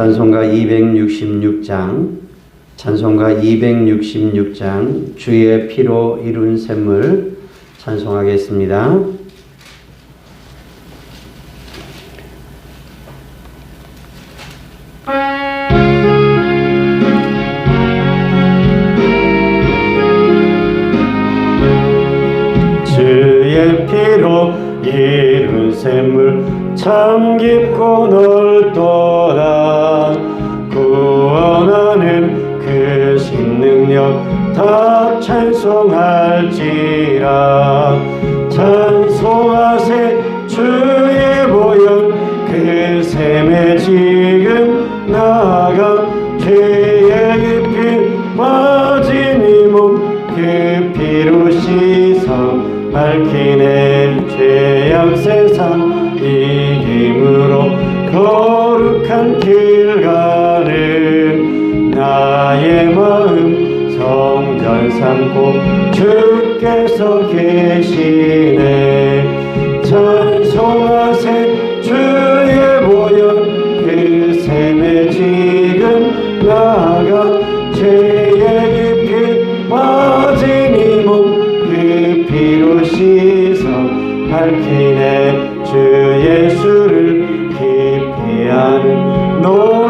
찬송가 266장 찬송가 266장 주의 피로 이룬 샘물 찬송하겠습니다. 주께서 계시네. 찬송하세 주의 보혈 그 샘에 지금 나가 죄의 깊이 빠진 이몸그 피로 씻어 밝히네. 주 예수를 깊이 아는 놀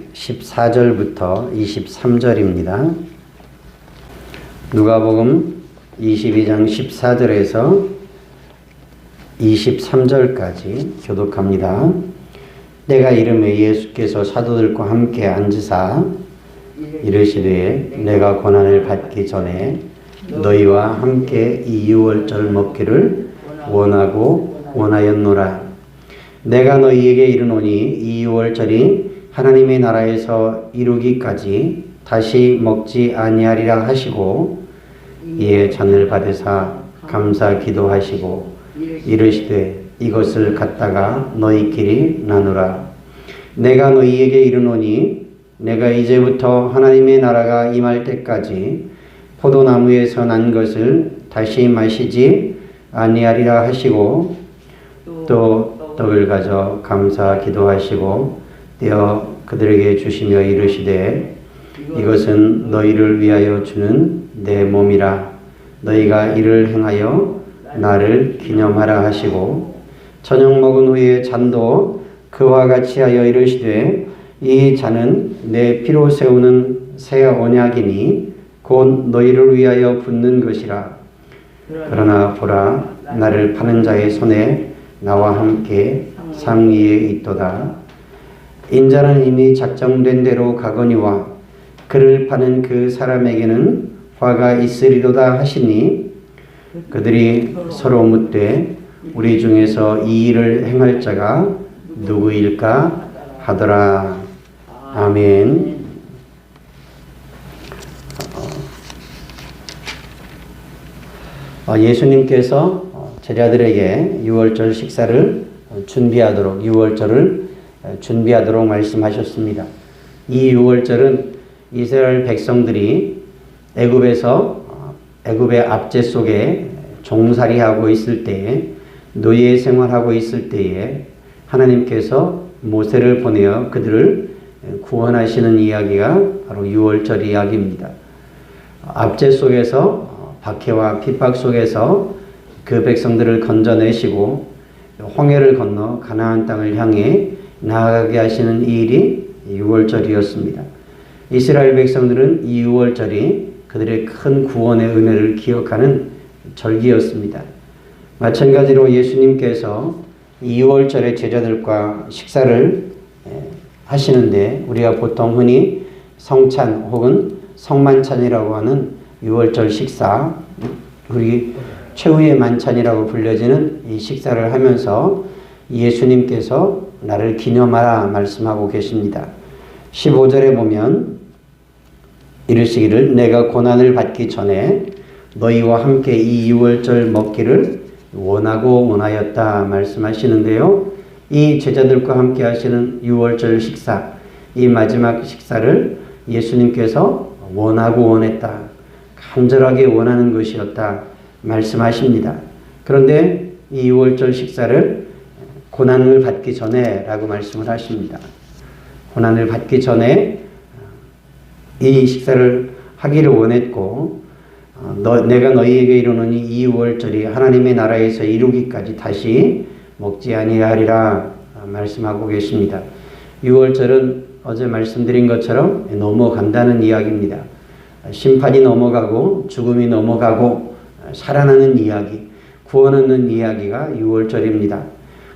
14절부터 23절입니다. 누가복음 22장 14절에서 23절까지 교독합니다. 내가 이름에 예수께서 사도들과 함께 앉으사 이르시되 내가 고난을 받기 전에 너희와 함께 이 유월절 먹기를 원하고 원하였노라. 내가 너희에게 이르노니 이 유월절이 하나님의 나라에서 이루기까지 다시 먹지 아니하리라 하시고 이에 잔을 받으사 감사 기도하시고 이르시되 이것을 갖다가 너희끼리 나누라. 내가 너희에게 이르노니 내가 이제부터 하나님의 나라가 임할 때까지 포도나무에서 난 것을 다시 마시지 아니하리라 하시고 또 떡을 가져 감사 기도하시고 떼어 그들에게 주시며 이르시되 이것은 너희를 위하여 주는 내 몸이라. 너희가 이를 행하여 나를 기념하라 하시고 저녁 먹은 후에 잔도 그와 같이 하여 이르시되 이 잔은 내 피로 세우는 새 언약이니 곧 너희를 위하여 붓는 것이라. 그러나 보라 나를 파는 자의 손에 나와 함께 상위에 있도다 인자는 이미 작정된 대로 가거니와 그를 파는 그 사람에게는 화가 있으리로다 하시니 그들이 서로 묻되 우리 중에서 이 일을 행할 자가 누구일까 하더라. 아멘. 어, 예수님께서 제자들에게 유월절 식사를 준비하도록 유월절을 준비하도록 말씀하셨습니다. 이 6월절은 이스라엘 백성들이 애굽에서 어, 애굽의 압제 속에 종살이하고 있을 때에 노예 생활하고 있을 때에 하나님께서 모세를 보내어 그들을 구원하시는 이야기가 바로 6월절 이야기입니다. 압제 속에서 박해와 핍박 속에서 그 백성들을 건져내시고 홍해를 건너 가나안 땅을 향해 나아가게 하시는 이 일이 6월절이었습니다. 이스라엘 백성들은 이 6월절이 그들의 큰 구원의 은혜를 기억하는 절기였습니다. 마찬가지로 예수님께서 2월절에 제자들과 식사를 하시는데 우리가 보통 흔히 성찬 혹은 성만찬이라고 하는 6월절 식사 우리 최후의 만찬이라고 불려지는 이 식사를 하면서 예수님께서 나를 기념하라 말씀하고 계십니다. 15절에 보면 이르시기를 내가 고난을 받기 전에 너희와 함께 이 6월절 먹기를 원하고 원하였다 말씀하시는데요. 이 제자들과 함께 하시는 6월절 식사, 이 마지막 식사를 예수님께서 원하고 원했다. 간절하게 원하는 것이었다. 말씀하십니다. 그런데 이 6월절 식사를 고난을 받기 전에 라고 말씀을 하십니다. 고난을 받기 전에 이 식사를 하기를 원했고 어, 너, 내가 너희에게 이르노니 이 6월절이 하나님의 나라에서 이루기까지 다시 먹지 아니하리라 말씀하고 계십니다. 6월절은 어제 말씀드린 것처럼 넘어간다는 이야기입니다. 심판이 넘어가고 죽음이 넘어가고 살아나는 이야기, 구원 얻는 이야기가 6월절입니다.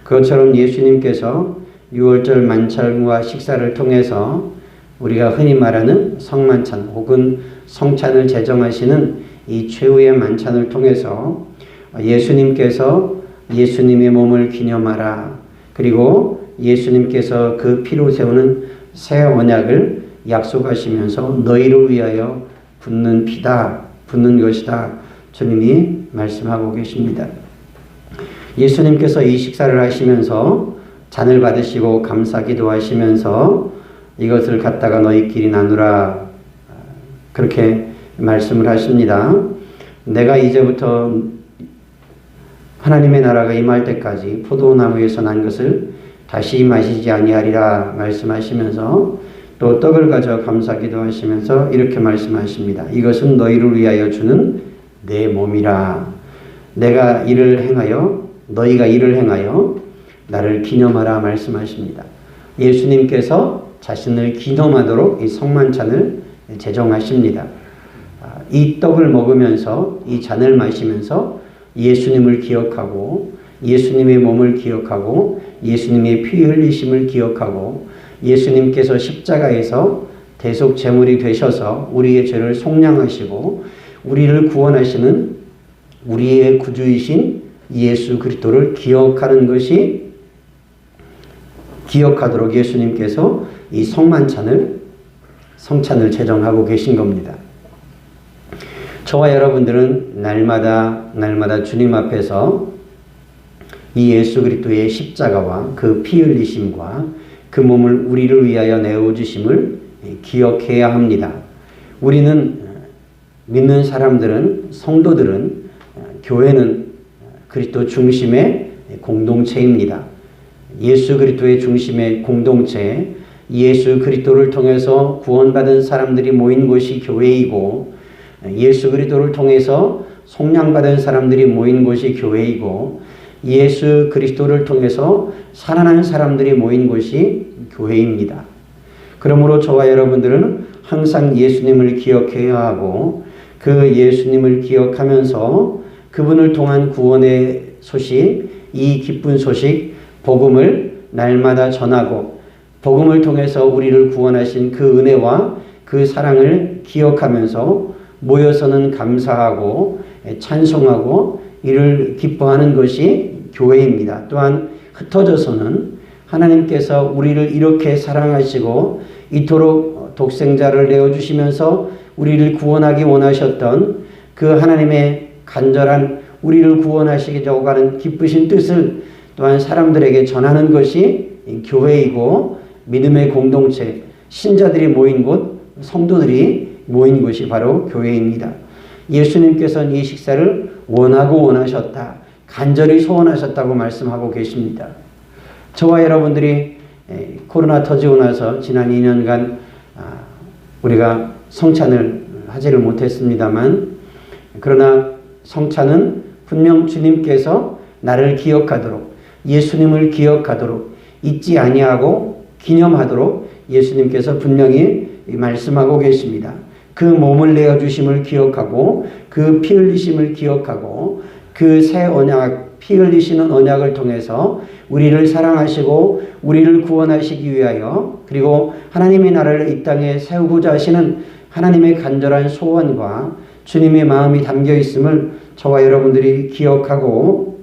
그것처럼 예수님께서 6월절 만찬과 식사를 통해서 우리가 흔히 말하는 성만찬 혹은 성찬을 제정하시는 이 최후의 만찬을 통해서 예수님께서 예수님의 몸을 기념하라. 그리고 예수님께서 그 피로 세우는 새 언약을 약속하시면서 너희를 위하여 붓는 피다, 붓는 것이다. 주님이 말씀하고 계십니다. 예수님께서 이 식사를 하시면서 잔을 받으시고 감사 기도하시면서 이것을 갖다가 너희끼리 나누라. 그렇게 말씀을 하십니다. 내가 이제부터 하나님의 나라가 임할 때까지 포도나무에서 난 것을 다시 마시지 아니하리라 말씀하시면서 또 떡을 가져 감사기도 하시면서 이렇게 말씀하십니다. 이것은 너희를 위하여 주는 내 몸이라. 내가 이를 행하여 너희가 이를 행하여 나를 기념하라 말씀하십니다. 예수님께서 자신을 기념하도록 이 성만찬을 제정하십니다. 아, 이 떡을 먹으면서 이 잔을 마시면서 예수님을 기억하고 예수님의 몸을 기억하고 예수님의 피 흘리심을 기억하고 예수님께서 십자가에서 대속 제물이 되셔서 우리의 죄를 속량하시고 우리를 구원하시는 우리의 구주이신 예수 그리스도를 기억하는 것이 기억하도록 예수님께서 이 성만찬을 성찬을 제정하고 계신 겁니다. 저와 여러분들은 날마다 날마다 주님 앞에서 이 예수 그리스도의 십자가와 그 피 흘리심과 그 몸을 우리를 위하여 내어 주심을 기억해야 합니다. 우리는 믿는 사람들은 성도들은 교회는 그리스도 중심의 공동체입니다. 예수 그리스도의 중심의 공동체, 예수 그리스도를 통해서 구원받은 사람들이 모인 곳이 교회이고 예수 그리스도를 통해서 속량받은 사람들이 모인 곳이 교회이고 예수 그리스도를 통해서 살아난 사람들이 모인 곳이 교회입니다. 그러므로 저와 여러분들은 항상 예수님을 기억해야 하고 그 예수님을 기억하면서 그분을 통한 구원의 소식, 이 기쁜 소식, 복음을 날마다 전하고 복음을 통해서 우리를 구원하신 그 은혜와 그 사랑을 기억하면서 모여서는 감사하고 찬송하고 이를 기뻐하는 것이 교회입니다. 또한 흩어져서는 하나님께서 우리를 이렇게 사랑하시고 이토록 독생자를 내어주시면서 우리를 구원하기 원하셨던 그 하나님의 간절한 우리를 구원하시기려고 하는 기쁘신 뜻을 또한 사람들에게 전하는 것이 이 교회이고 믿음의 공동체, 신자들이 모인 곳, 성도들이 모인 곳이 바로 교회입니다. 예수님께서는 이 식사를 원하고 원하셨다. 간절히 소원하셨다고 말씀하고 계십니다. 저와 여러분들이 에, 코로나 터지고 나서 지난 2년간 아, 우리가 성찬을 하지를 못했습니다만 그러나 성찬은 분명 주님께서 나를 기억하도록 예수님을 기억하도록 잊지 아니하고 기념하도록 예수님께서 분명히 말씀하고 계십니다. 그 몸을 내어 주심을 기억하고 그 피 흘리심을 기억하고 그 새 언약 피 흘리시는 언약을 통해서 우리를 사랑하시고 우리를 구원하시기 위하여 그리고 하나님의 나라를 이 땅에 세우고자 하시는 하나님의 간절한 소원과 주님의 마음이 담겨 있음을 저와 여러분들이 기억하고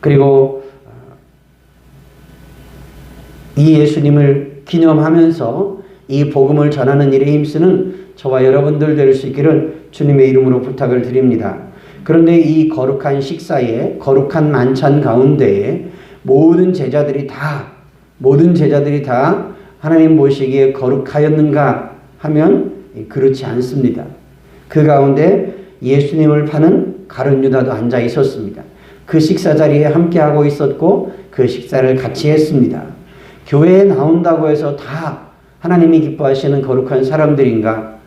그리고 이 예수님을 기념하면서 이 복음을 전하는 일에 힘쓰는 저와 여러분들 될 수 있기를 주님의 이름으로 부탁을 드립니다. 그런데 이 거룩한 식사에 거룩한 만찬 가운데에 모든 제자들이 다 모든 제자들이 다 하나님 보시기에 거룩하였는가 하면 그렇지 않습니다. 그 가운데 예수님을 파는 가룟 유다도 앉아 있었습니다. 그 식사 자리에 함께 하고 있었고 그 식사를 같이 했습니다. 교회에 나온다고 해서 다 하나님이 기뻐하시는 거룩한 사람들인가?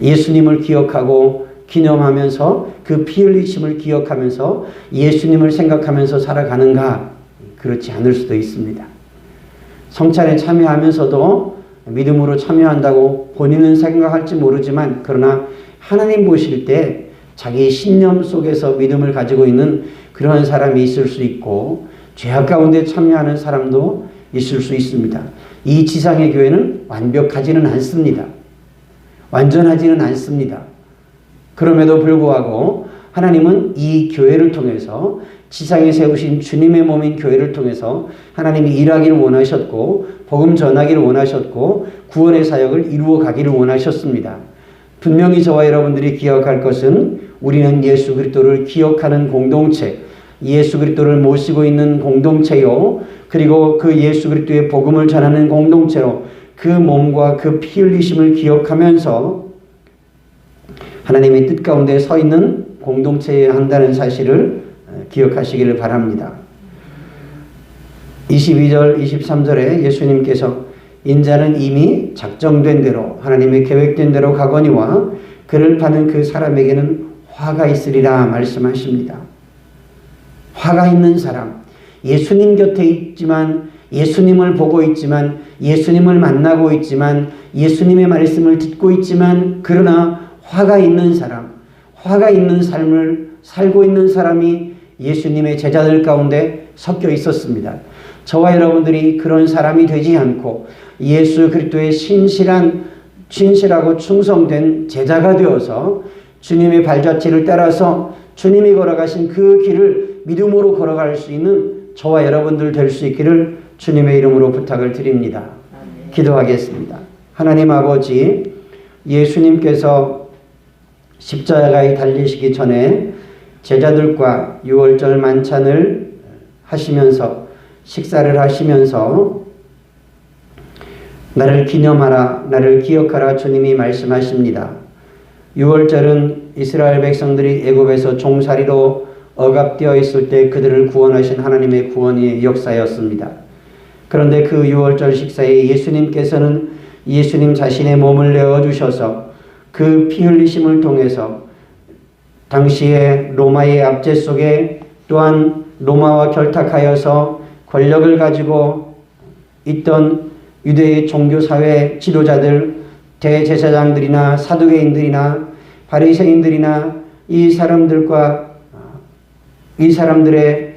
예수님을 기억하고 기념하면서 그 피 흘리심을 기억하면서 예수님을 생각하면서 살아가는가? 그렇지 않을 수도 있습니다. 성찬에 참여하면서도 믿음으로 참여한다고 본인은 생각할지 모르지만 그러나 하나님 보실 때 자기 신념 속에서 믿음을 가지고 있는 그러한 사람이 있을 수 있고 죄악 가운데 참여하는 사람도 있을 수 있습니다. 이 지상의 교회는 완벽하지는 않습니다. 완전하지는 않습니다. 그럼에도 불구하고 하나님은 이 교회를 통해서 지상에 세우신 주님의 몸인 교회를 통해서 하나님이 일하기를 원하셨고 복음 전하기를 원하셨고 구원의 사역을 이루어 가기를 원하셨습니다. 분명히 저와 여러분들이 기억할 것은 우리는 예수 그리스도를 기억하는 공동체, 예수 그리스도를 모시고 있는 공동체요. 그리고 그 예수 그리스도의 복음을 전하는 공동체로 그 몸과 그 피 흘리심을 기억하면서 하나님의 뜻 가운데 서 있는 공동체에 한다는 사실을 기억하시기를 바랍니다. 22절, 23절에 예수님께서 인자는 이미 작정된 대로 하나님의 계획된 대로 가거니와 그를 파는 그 사람에게는 화가 있으리라 말씀하십니다. 화가 있는 사람, 예수님 곁에 있지만 예수님을 보고 있지만 예수님을 만나고 있지만 예수님의 말씀을 듣고 있지만 그러나 화가 있는 사람, 화가 있는 삶을 살고 있는 사람이 예수님의 제자들 가운데 섞여 있었습니다. 저와 여러분들이 그런 사람이 되지 않고 예수 그리스도의 신실한 신실하고 충성된 제자가 되어서 주님의 발자취를 따라서 주님이 걸어가신 그 길을 믿음으로 걸어갈 수 있는 저와 여러분들 될 수 있기를 주님의 이름으로 부탁을 드립니다. 기도하겠습니다. 하나님 아버지, 예수님께서 십자가에 달리시기 전에 제자들과 유월절 만찬을 하시면서 식사를 하시면서 나를 기념하라, 나를 기억하라 주님이 말씀하십니다. 유월절은 이스라엘 백성들이 애굽에서 종살이로 억압되어 있을 때 그들을 구원하신 하나님의 구원의 역사였습니다. 그런데 그 유월절 식사에 예수님께서는 예수님 자신의 몸을 내어 주셔서 그 피 흘리심을 통해서 당시에 로마의 압제 속에 또한 로마와 결탁하여서 권력을 가지고 있던 유대의 종교사회 지도자들, 대제사장들이나 사두개인들이나 바리새인들이나 이 사람들과 이 사람들의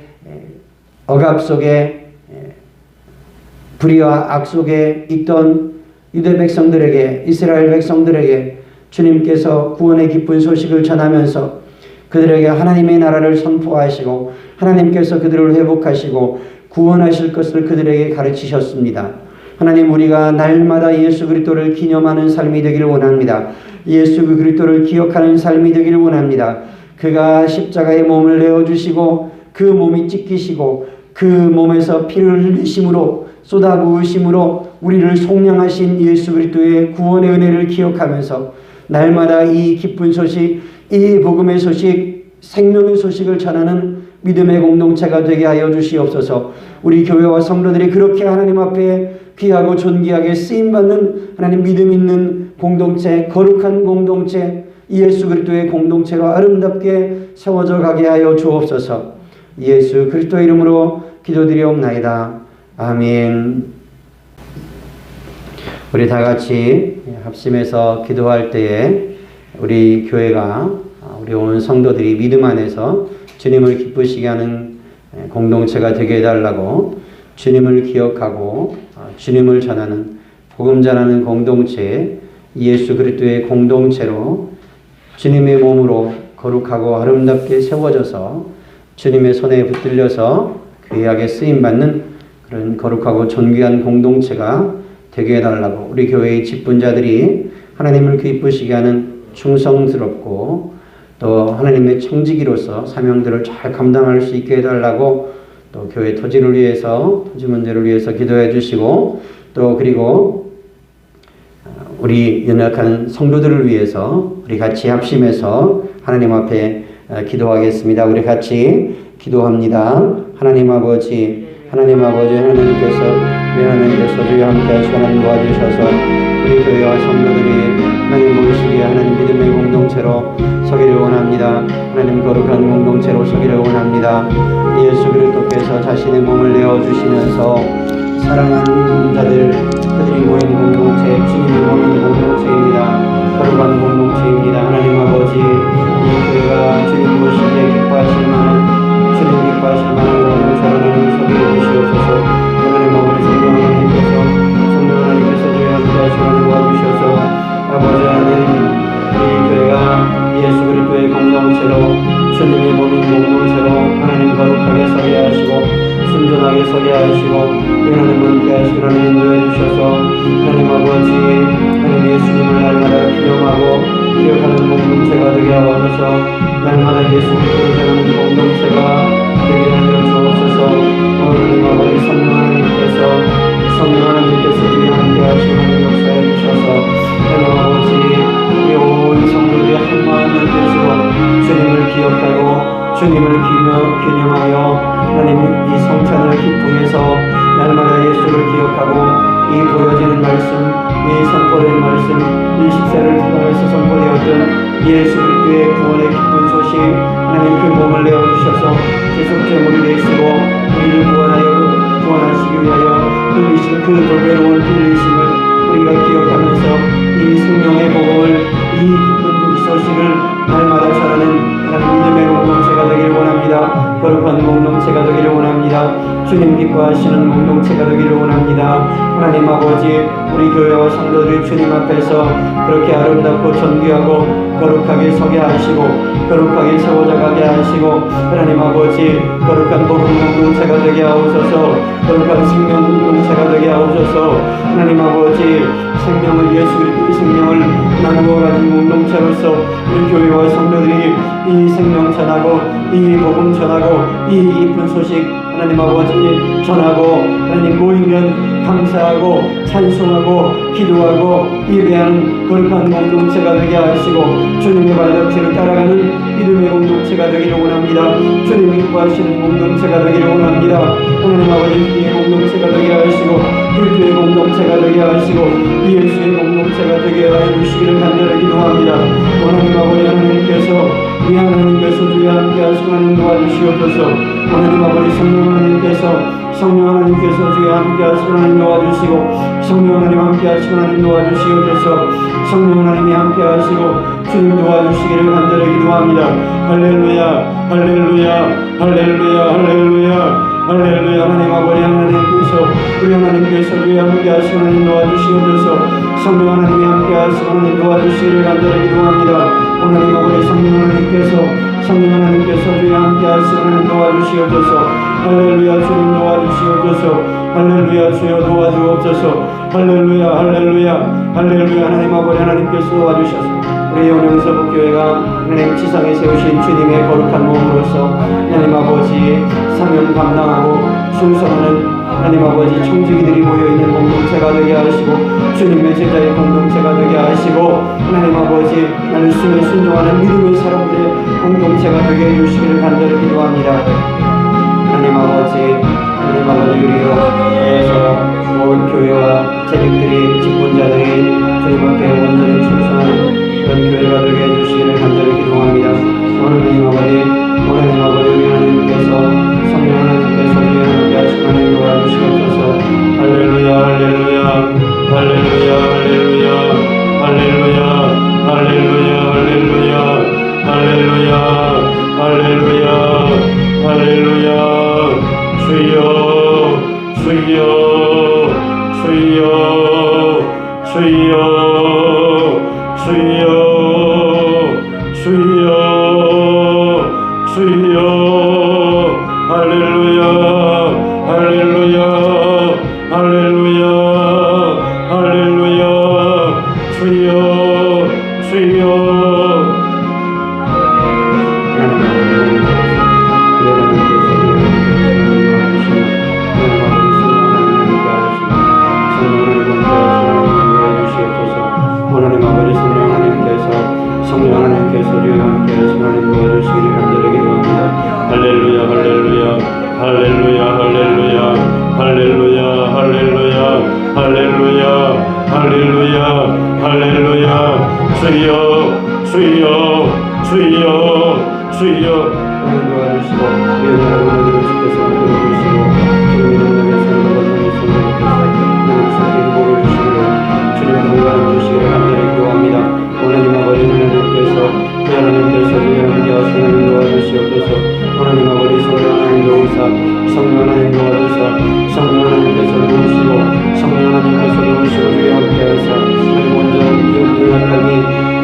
억압 속에 불의와 악 속에 있던 유대 백성들에게 이스라엘 백성들에게 주님께서 구원의 기쁜 소식을 전하면서 그들에게 하나님의 나라를 선포하시고 하나님께서 그들을 회복하시고 구원하실 것을 그들에게 가르치셨습니다. 하나님 우리가 날마다 예수 그리스도를 기념하는 삶이 되기를 원합니다. 예수 그리스도를 기억하는 삶이 되기를 원합니다. 그가 십자가에 몸을 내어 주시고 그 몸이 찢기시고 그 몸에서 피를 흘리심으로 쏟아부으심으로 우리를 속량하신 예수 그리스도의 구원의 은혜를 기억하면서 날마다 이 기쁜 소식, 이 복음의 소식, 생명의 소식을 전하는 믿음의 공동체가 되게 하여 주시옵소서. 우리 교회와 성도들이 그렇게 하나님 앞에 귀하고 존귀하게 쓰임 받는 하나님 믿음 있는 공동체, 거룩한 공동체, 예수 그리스도의 공동체로 아름답게 세워져 가게 하여 주옵소서. 예수 그리스도 이름으로 기도드리옵나이다. 아멘. 우리 다 같이 합심해서 기도할 때에 우리 교회가 우리 온 성도들이 믿음 안에서 주님을 기쁘시게 하는 공동체가 되게 해달라고 주님을 기억하고 주님을 전하는 복음 전하는 공동체 예수 그리스도의 공동체로 주님의 몸으로 거룩하고 아름답게 세워져서 주님의 손에 붙들려서 귀하게 쓰임 받는 그런 거룩하고 존귀한 공동체가 되게 해달라고 우리 교회의 직분자들이 하나님을 기쁘시게 하는 충성스럽고 또 하나님의 청지기로서 사명들을 잘 감당할 수 있게 해달라고 또 교회 토지를 위해서 토지 문제를 위해서 기도해 주시고 또 그리고 우리 연약한 성도들을 위해서 우리 같이 합심해서 하나님 앞에 기도하겠습니다. 우리 같이 기도합니다. 하나님 아버지, 하나님 아버지, 하나님께서 하나님께서 주여 함께 하시고 도와주셔서 교회와 성도들이 하나님 모시기에 하나님 믿음의 공동체로 서기를 원합니다. 하나님 거룩한 공동체로 서기를 원합니다. 예수 그리스도께서 자신의 몸을 내어 주시면서 사랑하는 자들 그들이 모인 공동체 주님이 모인 공동체입니다. 거룩한 공동체입니다. 하나님 아버지 이 교회가 주님 모시기에 기뻐하실 만한 주님 기뻐하실 만한 공동체로 서기해 주시옵소서 이 보여지는 말씀, 이 선포된 말씀, 이 식사를 통해서 선포되었던 예수 그리스도의 구원의 기쁜 소식 하나님 그 몸을 내어 주셔서 계속 제물이 되시고 우리를 구원하여 구원하시기 위하여 흘리신 그 돌배로운 흘리심을 우리가 기억하면서 이 생명의 복음을 이 기쁜 소식을 날마다 전하는 하나님 믿음의 공동체가 되기를 원합니다. 거룩한 공동체가 되기를 원합니다. 주님 기뻐하시는 공동체가 되기를 원합니다. 하나님 아버지 우리 교회와 성도들이 주님 앞에서 그렇게 아름답고 존귀하고 거룩하게 서게 하시고 거룩하게 세워져 가게 하시고 하나님 아버지 거룩한 복음 공동체가 되게 하옵소서 거룩한 생명 공동체가 되게 하옵소서 하나님 아버지 생명을 예수 그리스도의 생명을 나누어 가진 공동체로서 우리 교회와 성도들이 이 생명 전하고 이 복음 전하고 이 이쁜 소식 하나님 아버지 전하고 하나님 모이면 감사하고 찬송하고 기도하고 예배하는 거룩한 공동체가 되게 하시고 주님의 발자취를 따라가는 믿음의 공동체가 되기를 원합니다. 주님이 기뻐하시는 공동체가 되기를 원합니다. 하나님 아버지 주의 공동체가 되게 하시고 그리스도의 공동체가 되게 하시고 예수의 공동체가 되게 하여 주시기를 간절히 기도합니다. 하나님 아버지 하나님께서 하시고 하나님 도와주시옵소서. 하나님 아버지 성령 하나님께서 성령 하나님께서 주의 함께 하시고 하나님 도와주시고 성령 하나님 함께 하시고 하나님 도와주시옵소서. 성령 하나님이 함께 하시고 주님 도와주시기를 간절히 기도합니다. 할렐루야 할렐루야 할렐루야 할렐루야 할렐루야. 하나님 아버지 하나님께서 우리 하나님께서 우리 함께 하시고 하나님 도와주시옵소서. 성령 하나님이 함께 하시고 하나님 도와주시기를 간절히 기도합니다. 하나님 아버지 성령 하나님께서 성령 하나님께서 주의 함께 하나님 도와주시옵소서. 할렐루야 주님 도와주시옵소서. 할렐루야 주여 도와주옵소서. 할렐루야 할렐루야. 할렐루야 하나님 아버지 하나님께서 도와주셔서 우리 영영서부 교회가 하나님 지상에 세우신 주님의 거룩한 몸으로서 하나님 아버지 사명 감당하고 충성하는 하나님 아버지 청지기들이 모여있는 공동체가 되게 하시고 주님의 제자의 공동체가 되게 하시고 하나님 아버지 말씀에 순종하는 믿음의 사람들의 공동체가 되게 해주시기를 간절히 기도합니다. 하나님 아버지 하나님 아버지 그리고 그래서 온 교회와 재직들이 직분자들이 주님 앞에 온전히 충성하는 그런 교회가 되게 해주시기를 간절히 기도합니다. 하나님 아버지 하나님 아버지 우리 하나님께서 성령 하나님께서 우리 함께 하시고 하나님 할렐루야 할렐루야 할렐루야. 주여 주여 하나님 도와주사 성령 하나님께서 도우시고 성령 하나님께서 도우시고 주여 함께 하사 하나님 온전히 연약하게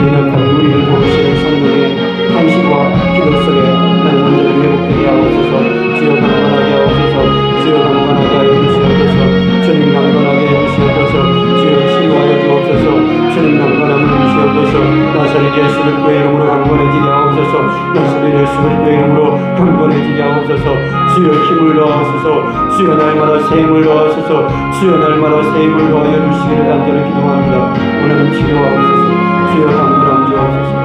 연약하게 우리를 도우시는 성령의 탄식과 기도 속에 하나님 온전히 회복되게 하옵소서 주여 강건하게 하옵소서 주여 강건하게 하여 주시옵소서. 주님 강건하게 해 주시옵소서. 주여 치유하여 주옵소서. 주님 주시옵소서 나사렛 예수 그리스도의 이름으로 강건해지게 하옵소서. 나사렛 예수 그리스도의 이름으로 강건해지게 하옵소서. 주여 힘을 더하소서. 주여 날마다 새 힘을 더하소서. 주여 날마다 새 힘을 더하여 주시기를 간절히 기도합니다. 오늘은 치료하옵소서. 주여 강건함 주옵소서